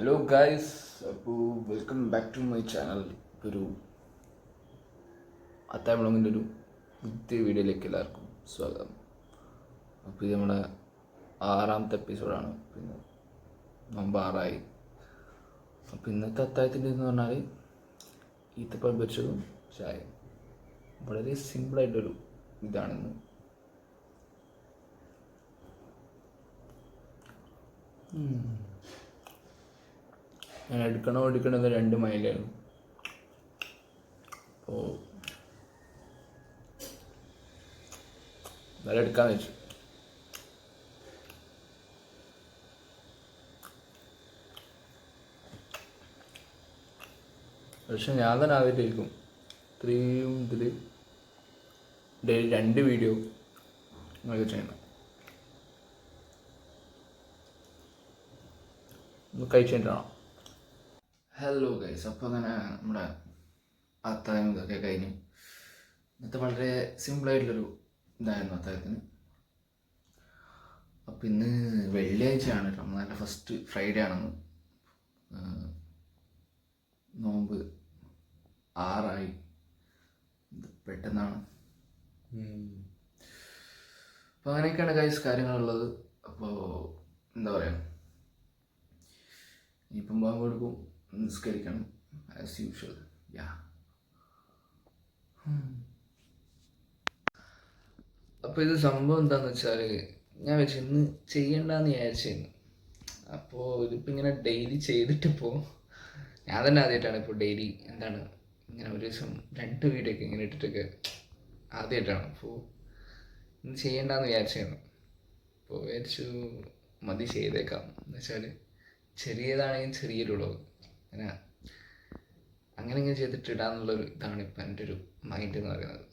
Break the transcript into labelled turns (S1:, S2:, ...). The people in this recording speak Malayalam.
S1: ഹലോ ഗായ്സ് അപ്പോൾ welcome back to my channel ഒരു അത്തായമുളങ്ങിന്റെ ഒരു പുതിയ വീഡിയോയിലേക്ക് എല്ലാവർക്കും സ്വാഗതം. അപ്പോൾ ഇത് നമ്മുടെ ആറാമത്തെ എപ്പിസോഡാണ് പിന്നെ നോമ്പ് ആറായി. അപ്പോൾ ഇന്നത്തെ അത്തായത്തിന്റെ എന്ന് പറഞ്ഞാൽ ഈത്തപ്പഴം പൊരിച്ചതും ചായ വളരെ സിമ്പിളായിട്ടൊരു ഇതാണിന്ന്. ഞാൻ എടുക്കണോ എടുക്കണത് രണ്ട് മൈലാണ് അപ്പോൾ നല്ല എടുക്കാന്ന് വെച്ചു. പക്ഷെ ഞാൻ തന്നെ ആദ്യമായിട്ടായിരിക്കും. ഇത്രയും ഇതിൽ ഡെയിലി രണ്ട് വീഡിയോ നിങ്ങൾക്ക് ചെയ്യണം ഒന്ന് കഴിച്ചിട്ടാണോ ഹലോ ഗൈസ് അപ്പോൾ അങ്ങനെ നമ്മുടെ അത്തായം ഇതൊക്കെ കഴിഞ്ഞു. ഇന്നത്തെ വളരെ സിമ്പിളായിട്ടുള്ളൊരു ഇതായിരുന്നു അത്തായത്തിന് അപ്പം ഇന്ന് വെള്ളിയാഴ്ചയാണ് റമദാന്റെ ഫസ്റ്റ് ഫ്രൈഡേ ആണെന്ന്. നോമ്പ് ആറായി. ഇത് പെട്ടെന്നാണ്. അപ്പോൾ അങ്ങനെയൊക്കെയാണ് ഗൈസ് കാര്യങ്ങളുള്ളത്. അപ്പോൾ എന്താ പറയുക ഇനിയിപ്പം ബാങ്ക് കൊടുക്കും നിസ്കരിക്കണം. ആസ് യൂഷ്വൽ യാ അപ്പോൾ ഇത് സംഭവം എന്താണെന്ന് വെച്ചാൽ ഞാൻ വെച്ച് ഇന്ന് ചെയ്യണ്ടെന്ന് വിചാരിച്ചിരുന്നു അപ്പോൾ ഇതിപ്പോൾ ഇങ്ങനെ ഡെയിലി ചെയ്തിട്ടിപ്പോൾ ഞാൻ തന്നെ ആദ്യമായിട്ടാണ് ഇപ്പോൾ ഡെയിലി എന്താണ് ഇങ്ങനെ ഒരു ദിവസം രണ്ട് വീഡിയോ ഒക്കെ ഇങ്ങനെ ഇട്ടിട്ടൊക്കെ ആദ്യമായിട്ടാണ് അപ്പോൾ ഇന്ന് ചെയ്യണ്ടെന്ന് വിചാരിച്ചിരുന്നു അപ്പോൾ വിചാരിച്ചു മതി ചെയ്തേക്കാം. എന്ന് വെച്ചാൽ ചെറിയതാണെങ്കിൽ ചെറിയൊരു ഉളവ് അങ്ങനെ അങ്ങനെ ഇങ്ങനെ ചെയ്തിട്ട് ഇടാന്നുള്ളൊരു ഇതാണ് ഇപ്പം എന്റെ ഒരു മൈൻഡ് എന്ന് പറയുന്നത്.